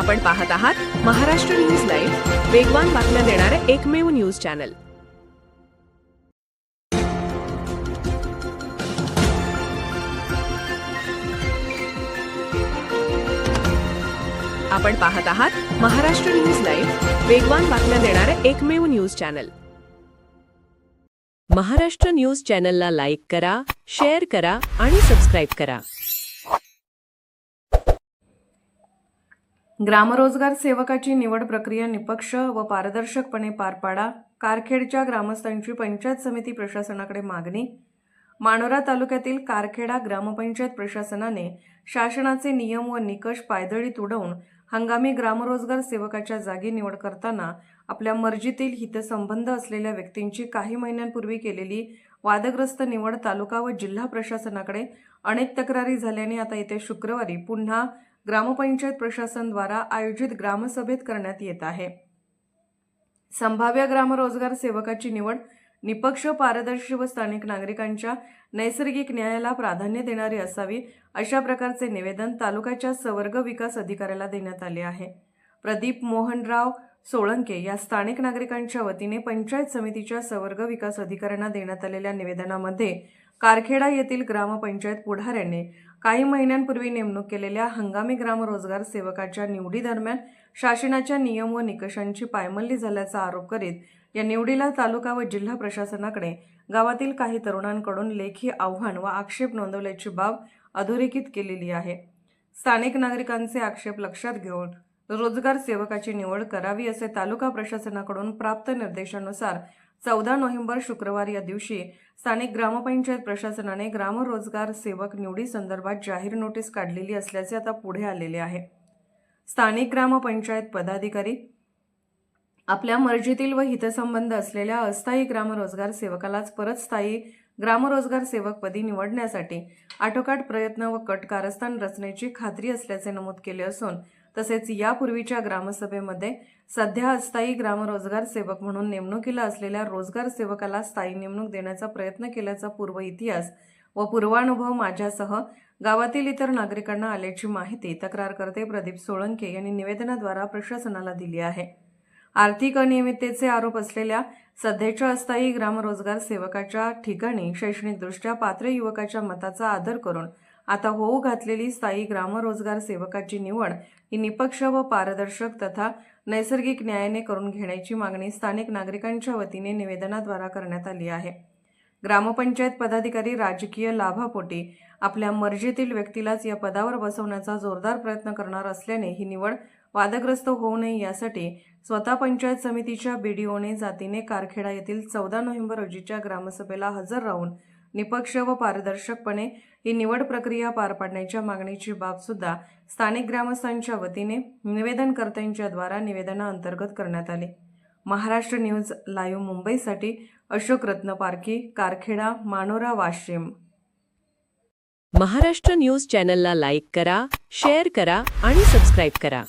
आपण पाहत आहात महाराष्ट्र न्यूज लाईव्ह वेगवान बातम्या देणारे एकमेव न्यूज चॅनल. आपण पाहत आहात महाराष्ट्र न्यूज लाईव्ह वेगवान बातम्या देणारे एकमेव न्यूज चॅनल. महाराष्ट्र न्यूज चॅनलला लाईक करा शेअर करा आणि सबस्क्राईब करा. ग्रामरोजगार सेवकाची निवड प्रक्रिया निपक्ष व पारदर्शकपणे पार पाडा कारखेडच्या ग्रामस्थांची पंचायत समिती प्रशासनाकडे मागणी. मानोरा तालुक्यातील कारखेडा ग्रामपंचायत प्रशासनाने शासनाचे नियम व निकष पायदळीत उडवून हंगामी ग्रामरोजगार सेवकाच्या जागी निवड करताना आपल्या मर्जीतील हितसंबंध असलेल्या व्यक्तींची काही महिन्यांपूर्वी केलेली वादग्रस्त निवड तालुका व जिल्हा प्रशासनाकडे अनेक तक्रारी झाल्याने आता येत्या शुक्रवारी पुन्हा ग्रामपंचायत प्रशासनद्वारा आयोजित ग्रामसभेत करण्यात येत आहे. संभाव्य ग्रामरोजगार सेवकाची निवड निपक्ष पारदर्शी व स्थानिक नागरिकांच्या नैसर्गिक न्यायाला प्राधान्य देणारी असावी अशा प्रकारचे निवेदन तालुक्याच्या सवर्ग विकास अधिकाऱ्याला देण्यात आले आहे. प्रदीप मोहनराव सोळंके या स्थानिक नागरिकांच्या वतीने पंचायत समितीच्या सवर्ग विकास अधिकाऱ्यांना देण्यात आलेल्या निवेदनामध्ये कारखेडा येथील ग्रामपंचायत पुढाऱ्यांनी काही महिन्यांपूर्वी नेमणूक केलेल्या हंगामी ग्रामरोजगार सेवकाच्या निवडीदरम्यान शासनाच्या नियम व निकषांची पायमल्ली झाल्याचा आरोप करीत या निवडीला तालुका व जिल्हा प्रशासनाकडे गावातील काही तरुणांकडून लेखी आव्हान व आक्षेप नोंदवल्याची बाब अधोरेखित केलेली आहे. स्थानिक नागरिकांचे आक्षेप लक्षात घेऊन रोजगार सेवकाची निवड करावी असे तालुका प्रशासनाकडून प्राप्त निर्देशानुसार चौदा नोव्हेंबर शुक्रवार या दिवशी स्थानिक ग्रामपंचायत प्रशासनाने ग्रामरोजगार सेवक निवडी संदर्भात जाहीर नोटीस काढलेली असल्याचे आता पुढे आलेले आहे. स्थानिक ग्रामपंचायत पदाधिकारी आपल्या मर्जीतील व हितसंबंध असलेल्या अस्थायी ग्रामरोजगार सेवकालाच परत स्थायी ग्रामरोजगार सेवकपदी निवडण्यासाठी आटोकाट प्रयत्न व कट कारस्थान रचण्याची खात्री असल्याचे नमूद केले असून तसेच यापूर्वीच्या ग्रामसभेमध्ये सध्या अस्थायी ग्रामरोजगार सेवक म्हणून नेमणुकीला असलेल्या रोजगार सेवकाला स्थायी नेमणूक देण्याचा प्रयत्न केल्याचा पूर्व इतिहास व पूर्वानुभव माझ्यासह गावातील इतर नागरिकांना आल्याची माहिती तक्रारकर्ते प्रदीप सोळंके यांनी निवेदनाद्वारा प्रशासनाला दिली आहे. आर्थिक अनियमिततेचे आरोप असलेल्या सध्याच्या अस्थायी ग्रामरोजगार सेवकाच्या ठिकाणी शैक्षणिकदृष्ट्या पात्र युवकाच्या मताचा आदर करून आता होऊ घातलेली स्थायी ग्रामरोजगार सेवकाची निवड ही निपक्ष व पारदर्शक तथा नैसर्गिक न्यायाने करून घेण्याची मागणी स्थानिक नागरिकांच्या वतीने निवेदनाद्वारा करण्यात आली आहे. ग्रामपंचायत पदाधिकारी राजकीय लाभापोटी आपल्या मर्जीतील व्यक्तीलाच या पदावर बसवण्याचा जोरदार प्रयत्न करणार असल्याने ही निवड वादग्रस्त होऊ नये यासाठी स्वतः पंचायत समितीच्या बीडीओने जातीने कारखेडा येथील चौदा नोव्हेंबर रोजीच्या ग्रामसभेला हजर राहून निपक्ष व पारदर्शकपणे ही निवड प्रक्रिया पार पाडण्याच्या मागणीची बाब सुद्धा स्थानिक ग्रामस्थांच्या वतीने निवेदनकर्त्यांच्या द्वारा निवेदनाअंतर्गत करण्यात आले. महाराष्ट्र न्यूज लाईव्ह मुंबईसाठी अशोक रत्न पारखी कारखेडा मानोरा वाशिम. महाराष्ट्र न्यूज चॅनलला लाईक करा शेअर करा आणि सबस्क्राईब करा.